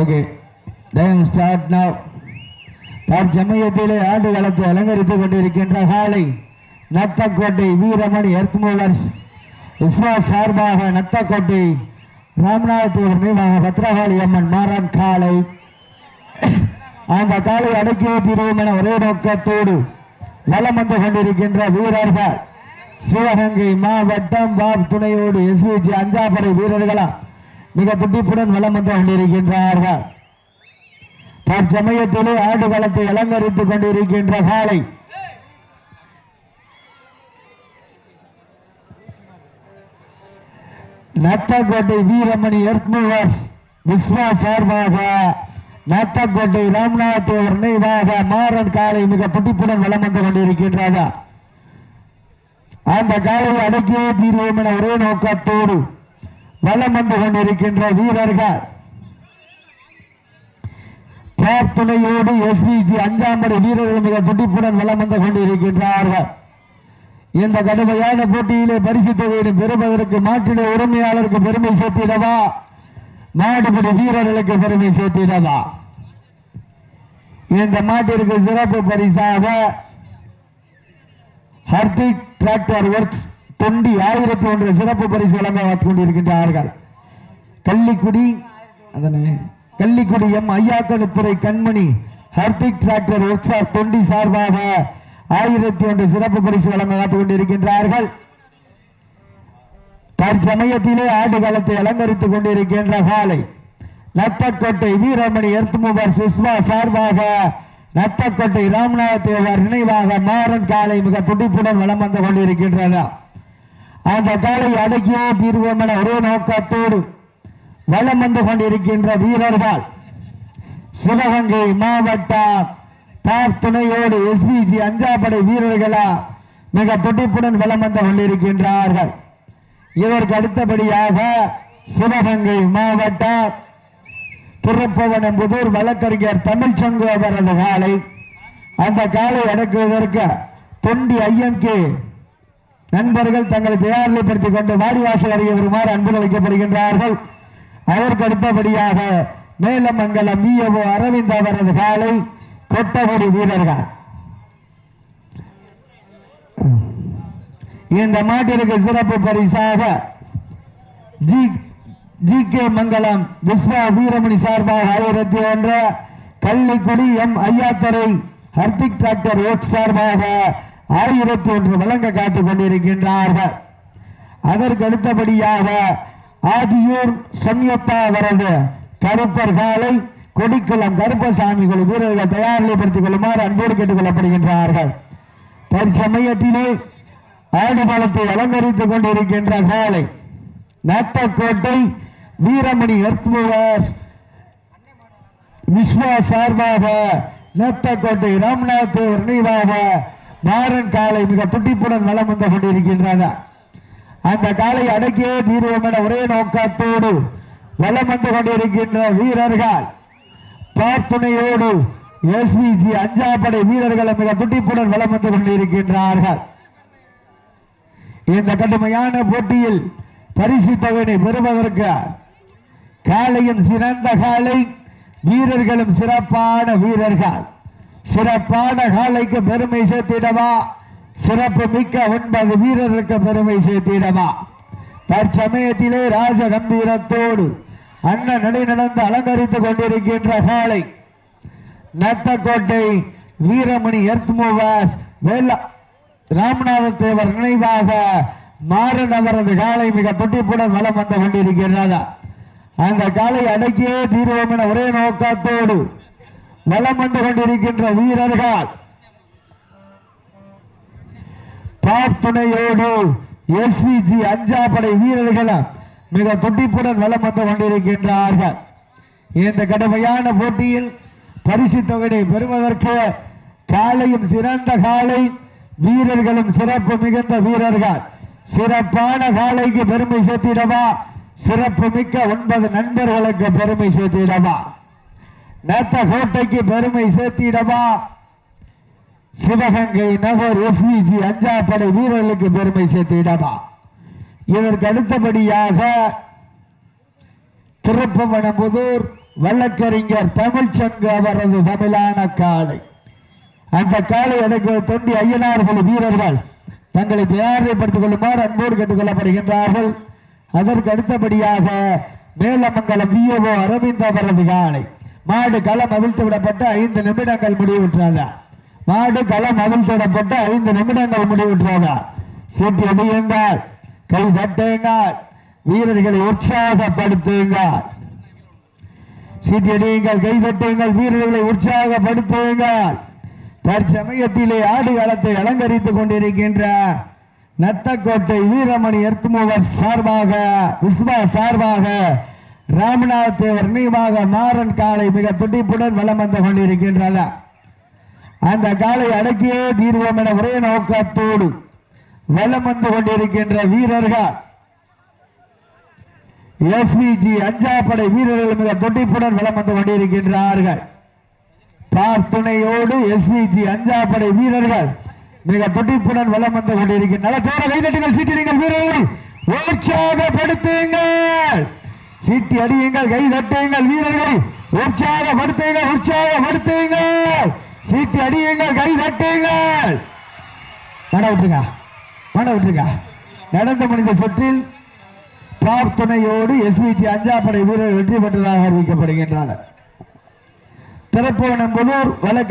Okay time start now தற்சமயத்திலே ஆண்டு களத்தை அலங்கரித்துக் கொண்டிருக்கின்ற காலை நத்தக்கோட்டை வீரமணி எர்த் மூவர்ஸ் விஸ்வா சார்பாக நத்தக்கோட்டை ராமநாதபுரம் நினைவாக பத்ரகாளி அம்மன் மாறன் காலை. அந்த காலை அடக்கி வைத்திருவோம் என ஒரே நோக்கத்தோடு வலம் வந்து கொண்டிருக்கின்ற வீரர்கள். சிவகங்கை மாவட்டம் பாப் துணையோடு எஸ்விஜி அஞ்சாப்படை வீரர்களா? மிக துடிப்புடன் வளம் வந்து கொண்டிருக்கின்றார்கள். தற்சமயத்திலே ஆண்டு காலத்தை அலங்கரித்துக் கொண்டிருக்கின்ற காலை. நத்தக்கோட்டை வீரமணி எர்த்மூவர்ஸ் விஸ்வா சார்பாக நத்தக்கோட்டை ராம்நாத் தேவர் நினைவாக மாறன் காலை மிக புட்டிப்புடன் வளம் வந்து கொண்டிருக்கின்றதா அந்த காலையை அடக்கியே தீர்வோம் என ஒரே நோக்கத்தோடு வலம் வந்து கொண்டிருக்கின்ற வீரர்கள். பிரார்த்தனையோடு எஸ்விஜி அஞ்சாம் படை வீரர்கள் மிக துடிப்புடன் வலம் வந்து கொண்டிருக்கின்றார்கள். இந்த கடுமையான போட்டியிலே பரிசு தொகையினை பெறுவதற்கு மாட்டிட உரிமையாளருக்கு பெருமை சேர்த்திடவா? நாடுபடி வீரர்களுக்கு பெருமை சேர்த்திடவா? இந்த மாட்டிற்கு சிறப்பு பரிசாக ஹர்திக் டிராக்டர் ஒர்க்ஸ் தொண்டி ஆயிரத்தி ஒன்று சிறப்பு பரிசு வழங்க கொண்டிருக்கின்றார்கள் கள்ளிக்குடி அதனை கள்ளிக்குடி எம் ஐயாக்கணுத்துறை கண்மணி ஹர்திக் டிராக்டர் ஒர்க்ஷாப் தொண்டி சார்பாக ஆயிரத்தி ஒன்று சிறப்பு பரிசு வழங்க காத்துக் கொண்டிருக்கின்றார்கள் தற்சமயத்திலே ஆடு காலத்தை அலங்கரித்துக் கொண்டிருக்கின்ற காலை நத்தக்கோட்டை வீரமணி எர்த்முவர் சுஷ்மா சார்பாக நத்தக்கோட்டை ராமநாத தேவர் நினைவாக மாறன் காலை மிக துடிப்புடன் வலம் வந்து கொண்டிருக்கின்றதா அந்த காலை அடக்கியோ தீர்வோம் என ஒரே நோக்கத்தோடு வலம் வந்து கொண்டிருக்கின்ற வீரர்கள். சிவகங்கை மாவட்டம் தார் துணையோடு எஸ்பிஜி அஞ்சாப்படை வீரர்களா மிக துடிப்புடன் வலம் வந்து கொண்டிருக்கின்றார்கள். இதற்கு அடுத்தபடியாக சிவகங்கை மாவட்டம் திருப்பவனம்புதூர் வழக்கறிஞர் தமிழ்ச்சங்கு அவரது காலை. அந்த காலை அடக்குவதற்கு தொண்டி ஐயன் கே நண்பர்கள் தங்களை தயார்நிலைப்படுத்திக் கொண்டு வாடிவாசல் அறிய வருமாறு அன்பு வைக்கப்படுகின்றார்கள். அதற்கு அடுத்தபடியாக மேலமங்கலம் விஏஓ அரவிந்த் அவரது காலை கொட்டகுடி வீரர்கள். இந்த மாட்டிற்கு சிறப்பு பரிசாக G G K Mangalam Viswa Veeramani சார்பாக ஆயிரத்தி ஒன்று கள்ளிக்குடி எம். ஐயாத்தரை ஹர்திக் டாக்டர் ஓட் சார்பாக ஆயிரத்தி ஒன்று வழங்க காத்துக் கொண்டிருக்கின்றார்கள் அதற்கு அடுத்தபடியாக ஆதியூர் சம்யப்பா அவரது கருப்பர் காலை கொடிக்குளம் கருப்பசாமி குழு வீரர்கள் தயாரிப்படுத்திக் கொள்ளுமாறு அன்போடு கேட்டுக் கொள்ளப்படுகின்றார்கள் தற்சமயத்திலே ஆடுபாலத்தை அலங்கரித்துக் கொண்டிருக்கின்ற காலை நத்தக்கோட்டை வீரமணி எர்த்மூவர்ஸ் விஸ்வா சார்பாக நத்தக்கோட்டை ராம்நாத் நினைவாக மாறன் காலை மிக துட்டிப்புடன் வலம் வந்து கொண்டிருக்கின்றன அந்த காலை அடக்கியே தீர்வோம் என ஒரே நோக்கத்தோடு வலம் வந்து கொண்டிருக்கின்ற வீரர்கள். பார்த்துணையோடு எஸ்விஜி அஞ்சாப்படை வீரர்களை மிக துட்டிப்புடன் வலம் வந்து கொண்டிருக்கின்றார்கள். இந்த கடுமையான போட்டியில் பரிசு தொகையினை பெறுவதற்கு காலையும் சிறந்த காலை வீரர்களும் சிறப்பான வீரர்கள். சிறப்பான காலைக்கு பெருமை சேர்த்திடவா? சிறப்பு மிக்க ஒன்பது வீரருக்கு பெருமை சேர்த்திடவா? தற்சமயத்திலே ராஜ கம்பீரத்தோடு அண்ணன் நடை நடந்து அலங்கரித்துக் கொண்டிருக்கின்ற காலை. நத்தக்கோட்டை வீரமணி எர்த் மூவர்ஸ் நினைவாக மாறன் அவரது காலை மிக துட்டிப்புடன் வளம் வந்து கொண்டிருக்கிறது அந்த காலை அடக்கியே தீர்வோம் என ஒரே நோக்கத்தோடு வலம் வந்து கொண்டிருக்கின்ற வீரர்கள். பாப் எஸ்விஜி அஞ்சாப்படை வீரர்களும் மிக துடிப்புடன் வலம் வந்து கொண்டிருக்கின்றார்கள். இந்த கடுமையான போட்டியில் பரிசு தொகையை பெறுவதற்கு காலையும் சிறந்த காலை வீரர்களும் சிறப்பு மிகுந்த வீரர்கள். சிறப்பான காலைக்கு பெருமை சேர்த்திடவா? சிறப்பு மிக்க ஒன்பது நண்பர்களுக்கு பெருமை சேர்த்திடவா? நேத்த கோட்டைக்கு பெருமை சேர்த்திடவா? சிவகங்கை நகர் எஸ்இஜி அஞ்சா படை வீரர்களுக்கு பெருமை சேர்த்திடவா? இதற்கு அடுத்தபடியாக திருப்பமணம்புதூர் வழக்கறிஞர் தமிழ்ச்சங்கு அவரது தமிழான காலை அந்த காலை எனக்கு தொண்டி ஐயனார்கள் வீரர்கள். தங்களை தயாரிப்படுத்திக் கொள்ளுமாறு அன்போடு கேட்டுக்கொள்ளப்படுகின்றார்கள். அதற்கு அடுத்தபடியாக மேலமங்கலம் விஓ அரவிந்த் அவரது காலை மாடு களம் அவிழ்த்து விடப்பட்ட ஐந்து நிமிடங்கள் முடிவுற்றாதா மாடு களம் அவிழ்த்து விடப்பட்ட ஐந்து நிமிடங்கள் முடிவுற்றாதா சீட்டு அடியுங்கள் கை தட்டுங்கள் வீரர்களை உற்சாகப்படுத்துங்கள். சீட்டியடியுங்கள் கை தட்டுங்கள் வீரர்களை உற்சாகப்படுத்துங்கள். தற்சமயத்திலே ஆடு காலத்தை அலங்கரித்துக் கொண்டிருக்கின்ற நத்தக்கோட்டை வீரமணி எர்த்மூவர் சார்பாக விஸ்வா சார்பாக ராமநாத தேவர் நீமாக மாறன் காலை மிக துடிப்புடன் வளம் வந்து கொண்டிருக்கின்றன. அந்த காலை அடக்கியே தீர்வோம் என ஒரே நோக்கத்தோடு வலம் வந்து கொண்டிருக்கின்ற வீரர்கள். எஸ்பிஜி அஞ்சாப்படை வீரர்கள் மிக துடிப்புடன் வலம் வந்து கொண்டிருக்கின்றார்கள். பிரார்த்தனையோடு எஸ்பிஜி அஞ்சாப்படை வீரர்கள் மிக துடிப்புடன் வலம் வந்து கொண்டிருக்கின்றன சோர கைதட்டுங்கள் சீக்கிரங்கள் வீரர்கள். உற்சாகப்படுத்துங்கள். சீட்டி அடியுங்கள் கை தட்டுங்கள் வீரர்களை உற்சாகப்படுத்துங்கள் உற்சாகப்படுத்துங்கள். சீட்டி அடியுங்கள் கை தட்டுங்கள். மட விட்டுருங்க மட விட்டுருங்க. நடந்து முடிந்த சுற்றில் பிரார்த்தனையோடு எஸ்விஜி அஞ்சாப்படை வீரர் வெற்றி பெற்றதாக அறிவிக்கப்படுகின்றனர். திருப்பவனம் புதூர் வழக்க